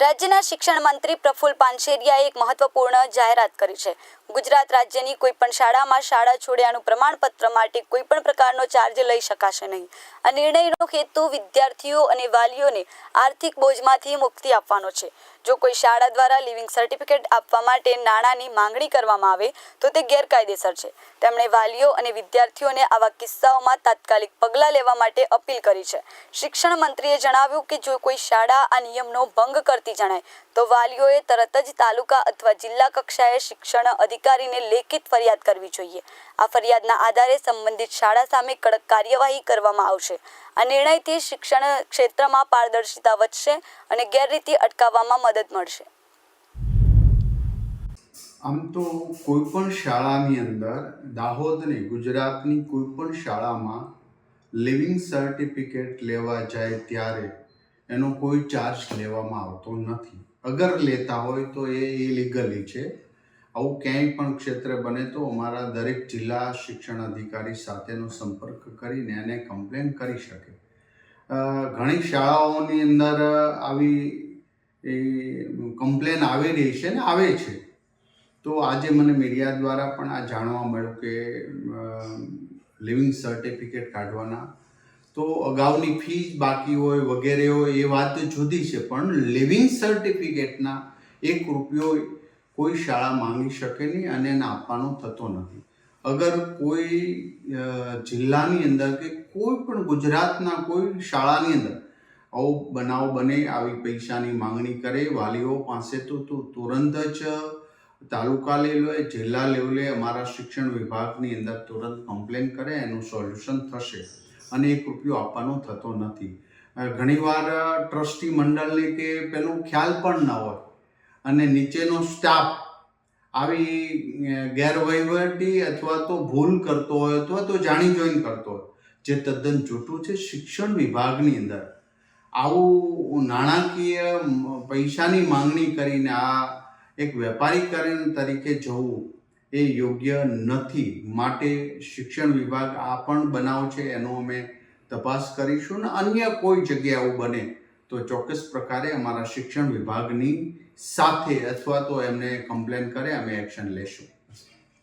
રાજ્યના શિક્ષણ મંત્રી પ્રફુલ પાનશેરિયાએ એક મહત્વપૂર્ણ જાહેરાત કરી છે. ગુજરાત રાજ્યની કોઈપણ શાળામાં શાળા છોડ્યાનું પ્રમાણપત્ર માટે કોઈપણ પ્રકારનો ચાર્જ લઈ શકાશે નહીં. આ નિર્ણયનો હેતુ વિદ્યાર્થીઓ અને વાલીઓને આર્થિક બોજમાંથી મુક્તિ આપવાનો છે. જો કોઈ શાળા દ્વારા લિવિંગ સર્ટિફિકેટ આપવા માટે નાણાંની માંગણી કરવામાં આવે, તો તે ગેરકાયદેસર છે. તેમણે વાલીઓ અને વિદ્યાર્થીઓને આવા કિસ્સાઓમાં તાત્કાલિક પગલાં લેવા માટે અપીલ કરી છે. શિક્ષણ મંત્રીએ જણાવ્યું કે જો કોઈ શાળા આ નિયમનો ભંગ કરતી જણાય તો વાલીઓએ તરત જ તાલુકા અથવા જિલ્લા કક્ષાએ શિક્ષણ અધિકારીને લેખિત ફરિયાદ કરવી જોઈએ. આ ફરિયાદના આધારે સંબંધિત શાળા સામે કડક કાર્યવાહી કરવામાં આવશે આ નિર્ણયથી શિક્ષણ ક્ષેત્રમાં પારદર્શિતા વધશે અને ગેરરીતિ અટકાવવામાં મદદ મળશે. આમ તો કોઈ પણ શાળાની અંદર દાહોદની ગુજરાતની કોઈ પણ શાળામાં લિવિંગ સર્ટિફિકેટ લેવા જાય ત્યારે એનો કોઈ ચાર્જ લેવામાં આવતો નથી. અગર લેતા હોય તો એ ઇલીગલી છે. આવું ક્યાંય પણ ક્ષેત્રે બને તો અમારા દરેક જિલ્લા શિક્ષણ અધિકારી સાથેનો સંપર્ક કરીને એને કમ્પ્લેન કરી શકે. ઘણી શાળાઓની અંદર આવી એ કમ્પ્લેન આવી રહી છે ને આવે છે. તો આજે મને મીડિયા દ્વારા પણ આ જાણવા મળ્યું કે લિવિંગ સર્ટિફિકેટ કાઢવાના તો અગાઉની ફી બાકી હોય વગેરે હોય એ વાત જુદી છે, પણ લિવિંગ સર્ટિફિકેટના એક રૂપિયો કોઈ શાળા માંગી શકે નહીં અને એને આપવાનો થતો નથી. અગર કોઈ જિલ્લાની અંદર કે કોઈ પણ ગુજરાતના કોઈ શાળાની અંદર આવો બનાવ બને, આવી પૈસાની માંગણી કરે, વાલીઓ પાસે તો તુરંત જ તાલુકા લેવલે, જિલ્લા લેવલે અમારા શિક્ષણ વિભાગની અંદર તુરંત કમ્પ્લેન કરે, એનું સોલ્યુશન થશે. અને એક રૂપિયો આપવાનો થતો નથી. ઘણીવાર ટ્રસ્ટી મંડળને કે પેલું ખ્યાલ પણ ન હોય અને નીચેનો સ્ટાફ આવી ગેરવહીવટી અથવા તો ભૂલ કરતો હોય અથવા તો જાણી જોઈને કરતો હોય, જે તદ્દન જૂઠું છે શિક્ષણ વિભાગની અંદર. આવું નાણાકીય પૈસાની માંગણી કરીને આ એક વેપારીકરણ તરીકે જવું એ યોગ્ય નથી. માટે શિક્ષણ વિભાગ આ પણ બનાવ છે, એનો અમે તપાસ કરીશું. ને અન્ય કોઈ જગ્યાઓ બને, તો ચોક્કસ પ્રકારે અમારા શિક્ષણ વિભાગની સાથે અથવા તો એમને કમ્પ્લેન કરે, અમે એક્શન લેશું.